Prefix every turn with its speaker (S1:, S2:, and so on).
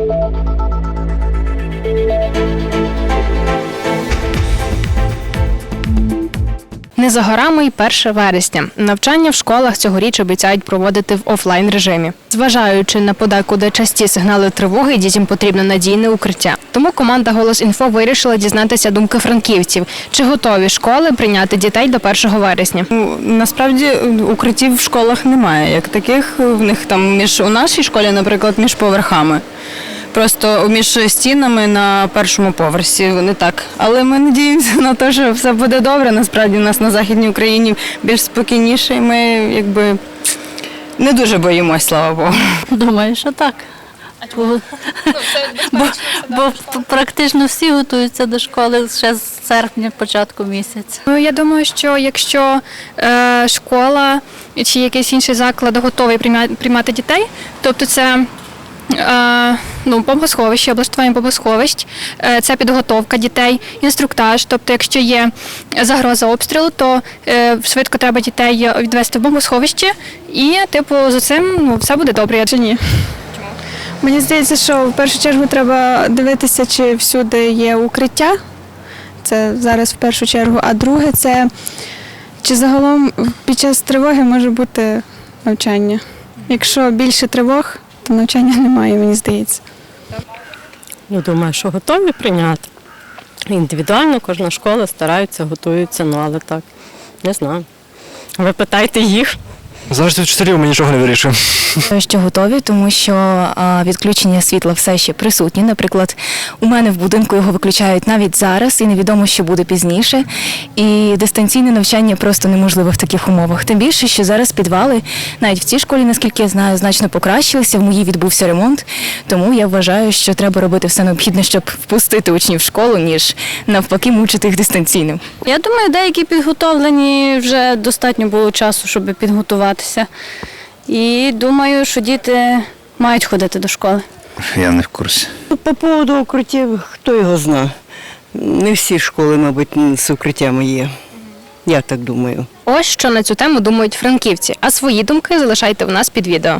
S1: Música Не за горами й 1 вересня. Навчання в школах цьогоріч обіцяють проводити в офлайн режимі. Зважаючи на подекуди часті сигнали тривоги, дітям потрібно надійне укриття. Тому команда Голос інфо вирішила дізнатися думки франківців, чи готові школи прийняти дітей до 1 вересня.
S2: Ну, Насправді е, укриттів в школах немає. Як таких в них там між у нашій школі, наприклад, між поверхами. Просто між стінами на першому поверсі вони так. Але ми надіємося на те, що все буде добре. Насправді у нас на Західній Україні більш спокійніше, і ми якби не дуже боїмось, слава Богу.
S3: Думаю, що так. Бо, бо, бо практично всі готуються до школи ще з серпня, початку місяця.
S1: Ну я думаю, що якщо е, школа чи якийсь інший заклад готовий приймати дітей, тобто це. Е, ну, бомбосховище, облаштування бомбосховищ, е, це підготовка дітей, інструктаж. Тобто, якщо є загроза обстрілу, то е, швидко треба дітей відвести в бомбосховище, і, типу, за цим ну, все буде добре, чи ні.
S4: Мені здається, що в першу чергу треба дивитися, чи всюди є укриття. Це зараз в першу чергу. А друге, це чи загалом під час тривоги може бути навчання. Якщо більше тривог, то навчання немає, мені здається.
S5: Ну, думаю, що готові прийняти. Індивідуально кожна школа старається, готується, ну але так, не знаю. Ви питайте їх.
S6: Залежить від вчителів, ми нічого не вирішуємо.
S7: що готові, тому що відключення світла все ще присутні. Наприклад, у мене в будинку його виключають навіть зараз, і невідомо, що буде пізніше. І дистанційне навчання просто неможливо в таких умовах. Тим більше, що зараз підвали навіть в цій школі, наскільки я знаю, значно покращилися. В моїй відбувся ремонт. Тому я вважаю, що треба робити все необхідне, щоб впустити учнів в школу, ніж навпаки мучити їх дистанційно.
S3: Я думаю, деякі підготовлені вже достатньо було часу, щоб підготуватися. І думаю, що діти мають ходити до школи.
S8: Я не в курсі.
S9: По поводу укриттів, хто його зна. Не всі школи, мабуть, з укриттями є. Я так думаю.
S1: Ось що на цю тему думають франківці. А свої думки залишайте в нас під відео.